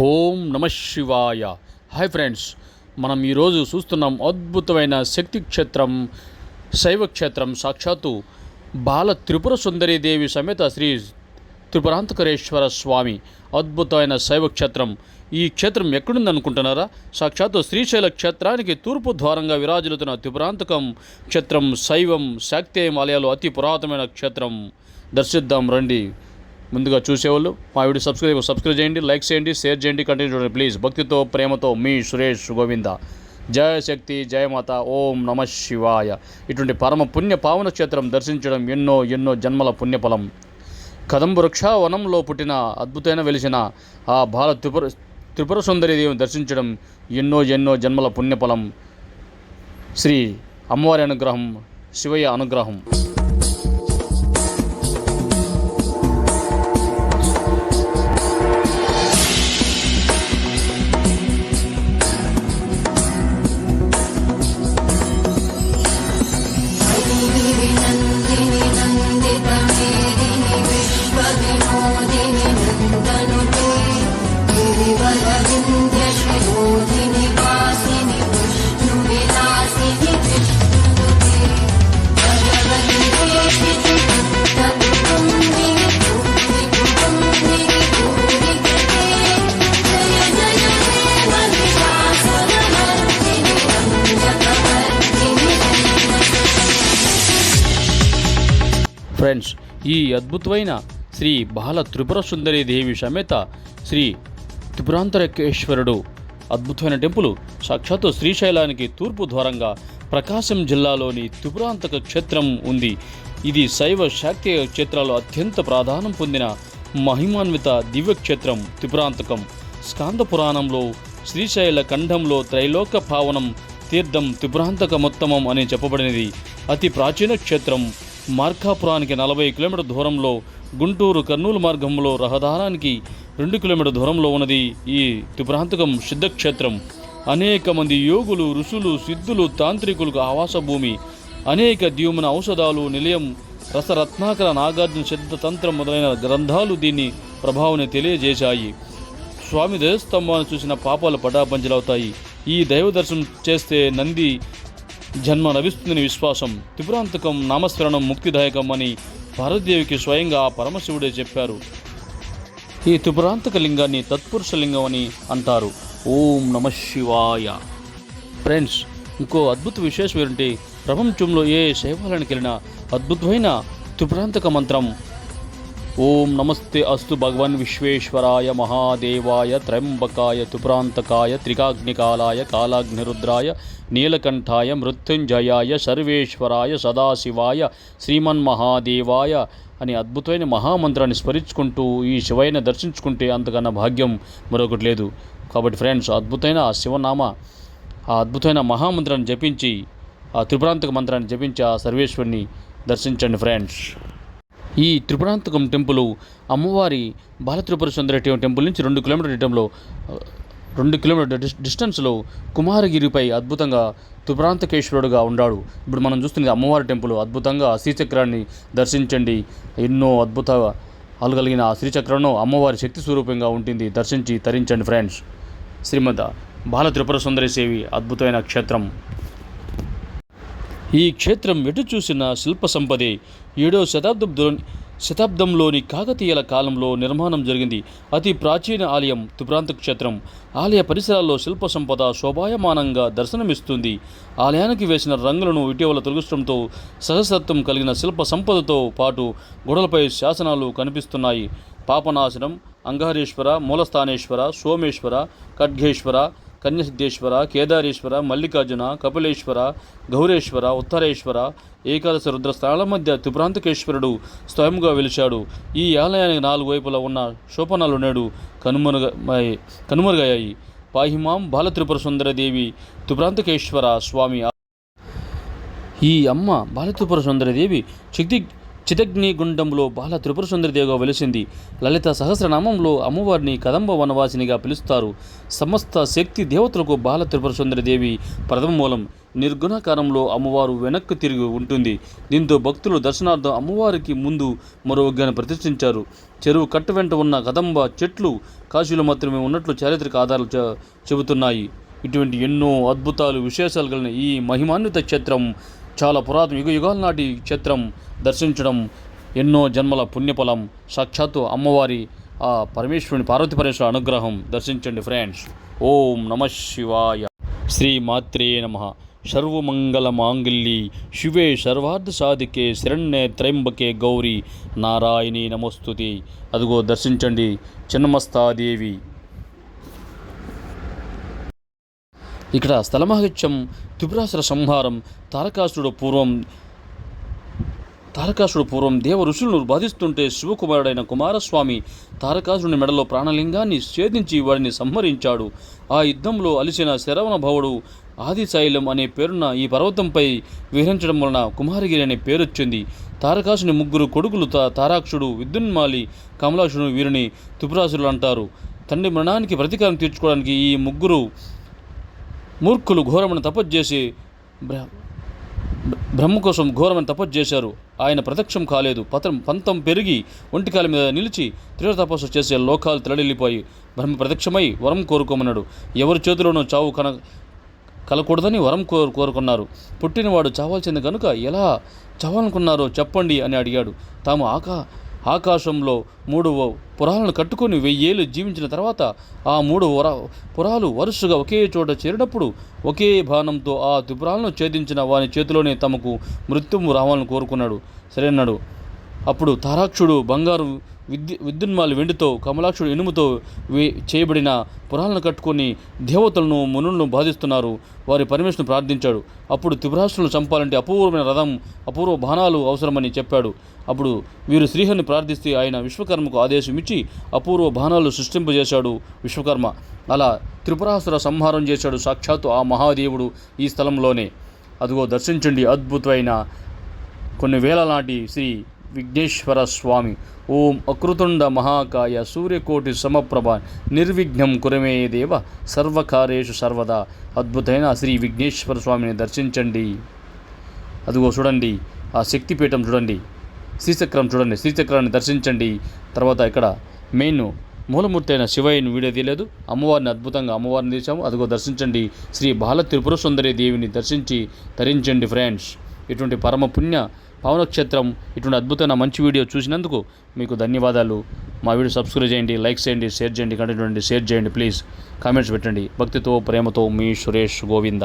ఓం నమ శివాయ. Hi friends మనం ఈరోజు చూస్తున్నాం అద్భుతమైన శక్తి క్షేత్రం శైవ క్షేత్రం సాక్షాత్తు బాల త్రిపుర సుందరీదేవి సమేత శ్రీ త్రిపురాంతకరేశ్వర స్వామి అద్భుతమైన శైవ క్షేత్రం. ఈ క్షేత్రం ఎక్కడుందనుకుంటున్నారా? సాక్షాత్తు శ్రీశైల క్షేత్రానికి తూర్పు ద్వారంగా విరాజిల్లుతున్న త్రిపురాంతకం క్షేత్రం శైవం శాక్తేయం ఆలయాలు అతి పురాతనమైన క్షేత్రం. దర్శిద్దాం రండి. ముందుగా చూసేవాళ్ళు. మా వీడియో సబ్స్క్రైబ్ సబ్స్క్రైబ్ చేయండి లైక్ చేయండి షేర్ చేయండి కంటిన్యూ చూడండి ప్లీజ్ భక్తితో ప్రేమతో మీ సురేష్ గోవింద. జయ శక్తి జయమాత ఓం నమ శివాయ. ఇటువంటి పరమ పుణ్య పావన క్షేత్రం దర్శించడం ఎన్నో ఎన్నో జన్మల పుణ్యఫలం. కదంబ వృక్షావనంలో పుట్టిన అద్భుతమైన వెలిసిన ఆ బాల త్రిపుర త్రిపుర సుందరి దేవిని దర్శించడం ఎన్నో ఎన్నో జన్మల పుణ్యఫలం. శ్రీ అమ్మవారి అనుగ్రహం శివయ్య అనుగ్రహం. ఫ్రెండ్స్ ఈ అద్భుతమైన శ్రీ బాల త్రిపుర సుందరి దేవి సమేత శ్రీ త్రిపురాంతరకేశ్వరుడు అద్భుతమైన టెంపుల్ సాక్షాత్తు శ్రీశైలానికి తూర్పు ద్వారంగా ప్రకాశం జిల్లాలోని త్రిపురాంతక క్షేత్రం ఉంది. ఇది శైవ శాక్తీయ క్షేత్రాలు అత్యంత ప్రాధాన్యం పొందిన మహిమాన్విత దివ్యక్షేత్రం త్రిపురాంతకం స్కాంద పురాణంలో శ్రీశైల ఖండంలో త్రైలోక భావనం తీర్థం త్రిపురాంతకమోత్తమం అని చెప్పబడినది. అతి ప్రాచీన క్షేత్రం. మార్కాపురానికి నలభై కిలోమీటర్ దూరంలో గుంటూరు కర్నూలు మార్గంలో రహదారానికి రెండు కిలోమీటర్ దూరంలో ఉన్నది ఈ త్రిప్రాంతకం సిద్ధక్షేత్రం. అనేక మంది యోగులు ఋషులు సిద్ధులు తాంత్రికులకు ఆవాస భూమి. అనేక ద్యూమన ఔషధాలు నిలయం రసరత్నాకర నాగార్జున సిద్ధ తంత్రం మొదలైన గ్రంథాలు దీన్ని ప్రభావాన్ని తెలియజేశాయి. స్వామి దేవస్తంభాన్ని చూసిన పాపాలు పటాపంచలవుతాయి. ఈ దైవ దర్శనం చేస్తే నంది జన్మ లభిస్తుందని విశ్వాసం. త్రిపురాంతకం నామస్మరణం ముక్తిదాయకం అని భారతదేవికి స్వయంగా ఆ పరమశివుడే చెప్పారు. ఈ త్రిపురాంతక లింగాన్ని తత్పురుష లింగం అని అంటారు. ఓం నమ శివాయ. ఫ్రెండ్స్ ఇంకో అద్భుత విశేషం ఏంటంటే ప్రపంచంలో ఏ శైవాలయానికి వెళ్ళినా అద్భుతమైన త్రిపురాంతక మంత్రం ఓం నమస్తే అస్తు భగవన్ విశ్వేశ్వరాయ మహాదేవాయ త్రయంబకాయ తుప్రాంతకాయ త్రికాగ్నికాలాయ కాలాగ్నిరుద్రాయ నీలకంఠాయ మృత్యుంజయాయ సర్వేశ్వరాయ సదాశివాయ శ్రీమన్మహాదేవాయ అని అద్భుతమైన మహామంత్రాన్ని స్మరించుకుంటూ ఈ శివైన దర్శించుకుంటే అంతకన్నా భాగ్యం మరొకటి లేదు. కాబట్టి ఫ్రెండ్స్ అద్భుతమైన ఆ శివనామ ఆ అద్భుతమైన మహామంత్రాన్ని జపించి ఆ త్రిపురాంతక మంత్రాన్ని జపించి ఆ సర్వేశ్వరిని దర్శించండి ఫ్రెండ్స్. ఈ త్రిపురాంతకం టెంపుల్ అమ్మవారి బాలత్రిపుర సుందర టెంపుల్ నుంచి రెండు కిలోమీటర్ దూరంలో రెండు కిలోమీటర్ డిస్ డిస్టెన్స్లో కుమారగిరిపై అద్భుతంగా త్రిపురాంతకేశ్వరుడుగా ఉన్నాడు ఇప్పుడు మనం చూస్తున్నది అమ్మవారి టెంపుల్. అద్భుతంగా శ్రీచక్రాన్ని దర్శించండి. ఎన్నో అద్భుత అలగలిగిన ఆ శ్రీచక్రంలో అమ్మవారి శక్తి స్వరూపంగా ఉంటుంది. దర్శించి తరించండి ఫ్రెండ్స్. శ్రీమద బాల త్రిపుర సుందరి సేవి అద్భుతమైన క్షేత్రం. ఈ క్షేత్రం ఎటు చూసిన శిల్ప సంపదే. ఏడో శతాబ్దంలో శతాబ్దంలోని కాకతీయుల కాలంలో నిర్మాణం జరిగింది. అతి ప్రాచీన ఆలయం తుప్రాంత క్షేత్రం. ఆలయ పరిసరాల్లో శిల్ప సంపద శోభాయమానంగా దర్శనమిస్తుంది. ఆలయానికి వేసిన రంగులను ఇటీవల తొలగించడంతో సహసత్వం కలిగిన శిల్ప సంపదతో పాటు గోడలపై శాసనాలు కనిపిస్తున్నాయి. పాపనాశనం అంగారేశ్వర మూలస్థానేశ్వర సోమేశ్వర ఖడ్గేశ్వర కన్యసిద్ధేశ్వర కేదారేశ్వర మల్లికార్జున కపిలేశ్వర గౌరేశ్వర ఉత్తరేశ్వర ఏకాదశ రుద్ర స్థానాల మధ్య త్రిప్రాంతకేశ్వరుడు స్వయంగా వెలిచాడు ఈ ఆలయానికి నాలుగు వైపులా ఉన్న శోభనాలు నేడు కనుమరుగ కనుమరుగయ్యాయి. పాహిమాం బాలత్రిపుర సుందరదేవి త్రిప్రాంతకేశ్వర స్వామి ఈ అమ్మ బాలత్రిపుర సుందరదేవి శక్తి చితగ్నిగుండంలో బాల త్రిపుర సుందరిదేవిగా వెలిసింది. లలిత సహస్రనామంలో అమ్మవారిని కదంబ వనవాసినిగా పిలుస్తారు. సమస్త శక్తి దేవతలకు బాల త్రిపుర సుందరిదేవి ప్రథమ మూలం నిర్గుణాకారంలో అమ్మవారు వెనక్కు తిరిగి ఉంటుంది. దీంతో భక్తులు దర్శనార్థం అమ్మవారికి ముందు మరో విగ్రహాన్ని ప్రతిష్ఠించారు. చెరువు కట్ట వెంట ఉన్న కదంబ చెట్లు కాశీలో మాత్రమే ఉన్నట్లు చారిత్రక ఆధారాలు చెబుతున్నాయి. ఇటువంటి ఎన్నో అద్భుతాలు విశేషాలు కలిగిన ఈ మహిమాన్విత క్షేత్రం చాలా పురాతన యుగ యుగాల నాటి క్షేత్రం దర్శించడం ఎన్నో జన్మల పుణ్యఫలం. సాక్షాత్తు అమ్మవారి ఆ పరమేశ్వరుని పార్వతి పరమేశ్వర అనుగ్రహం. దర్శించండి ఫ్రెండ్స్. ఓం నమ శివాయ. శ్రీ మాత్రే నమ. సర్వమంగళ మాంగళ్యి. శివే సర్వార్థ సాధికే శరణ్యే త్రయంబకే గౌరీ. నారాయణి నమస్తుతి. అదిగో దర్శించండి. చిన్నమస్తాదేవి ఇక్కడ స్థలమహత్యం త్రిపురాసుర సంహారం తారకాసురుడు పూర్వం తారకాసుడు పూర్వం దేవ ఋషులను బాధిస్తుంటే శివకుమారుడైన కుమారస్వామి తారకాసురుని మెడలో ప్రాణలింగాన్ని ఛేదించి వాడిని సంహరించాడు. ఆ యుద్ధంలో అలిసిన శరవణ భవుడు ఆదిశైలం అనే పేరున్న ఈ పర్వతంపై విహరించడం వలన కుమారగిరి అనే పేరొచ్చింది. తారకాసుని ముగ్గురు కొడుకులు తారాక్షుడు విద్యున్మాలి కమలాక్షుడు వీరిని త్రిపురాసురులు అంటారు. తండ్రి మరణానికి ప్రతీకారం తీర్చుకోవడానికి ఈ ముగ్గురు మూర్ఖులు ఘోరమైన తపస్సు చేసి బ్రహ్మ కోసం ఘోరమైన తపస్సు చేశారు. ఆయన ప్రత్యక్షం కాలేదు. పత్రం పంతం పెరిగి ఒంటికాల మీద నిలిచి తీవ్ర తపస్సు చేసే లోకాలు తలడిల్లిపోయి బ్రహ్మ ప్రత్యక్షమై వరం కోరుకోమన్నాడు. ఎవరి చేతిలోనూ చావు కన కలకూడదని వరం కోరు కోరుకున్నారు. పుట్టినవాడు చావాల్సింది కనుక ఎలా చావాలనుకున్నారో చెప్పండి అని అడిగాడు. తాము ఆకా ఆకాశంలో మూడు పురాలను కట్టుకొని వెయ్యేళ్ళు జీవించిన తర్వాత ఆ మూడు వర పురాలు వరుసగా ఒకే చోట చేరినప్పుడు ఒకే బాణంతో ఆ త్రిపురాలను ఛేదించిన వాని చేతిలోనే తమకు మృత్యుము రావాలని కోరుకున్నాడు. సరేనాడు అప్పుడు తారాక్షుడు బంగారు విద్యు విద్యున్మాలు వెండితో కమలాక్షుడు ఇనుముతో వే చేయబడిన పురాలను కట్టుకొని దేవతలను మునులను బాధిస్తున్నారు. వారి పరమేశ్వరుని ప్రార్థించాడు. అప్పుడు త్రిపురాసులను చంపాలంటే అపూర్వమైన రథం అపూర్వ బాణాలు అవసరమని చెప్పాడు. అప్పుడు వీరు శ్రీహరిని ప్రార్థిస్తే ఆయన విశ్వకర్మకు ఆదేశం ఇచ్చి అపూర్వ బాణాలు సృష్టింపజేశాడు విశ్వకర్మ. అలా త్రిపురాసుర సంహారం చేశాడు సాక్షాత్తు ఆ మహాదేవుడు ఈ స్థలంలోనే. అదిగో దర్శించండి అద్భుతమైన కొన్ని వేల నాటి శ్రీ విఘ్నేశ్వర స్వామి ఓం అకృతుండ మహాకాయ సూర్యకోటి సమప్రభ నిర్విఘ్నం కురమే దేవ సర్వకార్యేషు సర్వదా అద్భుతమైన శ్రీ విఘ్నేశ్వర స్వామిని దర్శించండి అదిగో చూడండి ఆ శక్తిపీఠం చూడండి శ్రీచక్రం చూడండి శ్రీచక్రాన్ని దర్శించండి తర్వాత ఇక్కడ మెయిన్ మూలమూర్తి అయిన శివయ్యను వీడియో తీయలేదు. అమ్మవారిని అద్భుతంగా అమ్మవారిని తీసాము అదిగో దర్శించండి. శ్రీ బాల త్రిపుర సుందరి దేవిని దర్శించి తరించండి ఫ్రెండ్స్. ఇటువంటి పరమ పుణ్య పవనక్షేత్రం ఇటువంటి అద్భుతమైన మంచి వీడియో చూసినందుకు మీకు ధన్యవాదాలు. మా వీడియో సబ్స్క్రైబ్ చేయండి లైక్ చేయండి షేర్ చేయండి కంటెంట్ షేర్ చేయండి ప్లీజ్ కామెంట్స్ పెట్టండి. భక్తితో ప్రేమతో మీ సురేష్ గోవింద.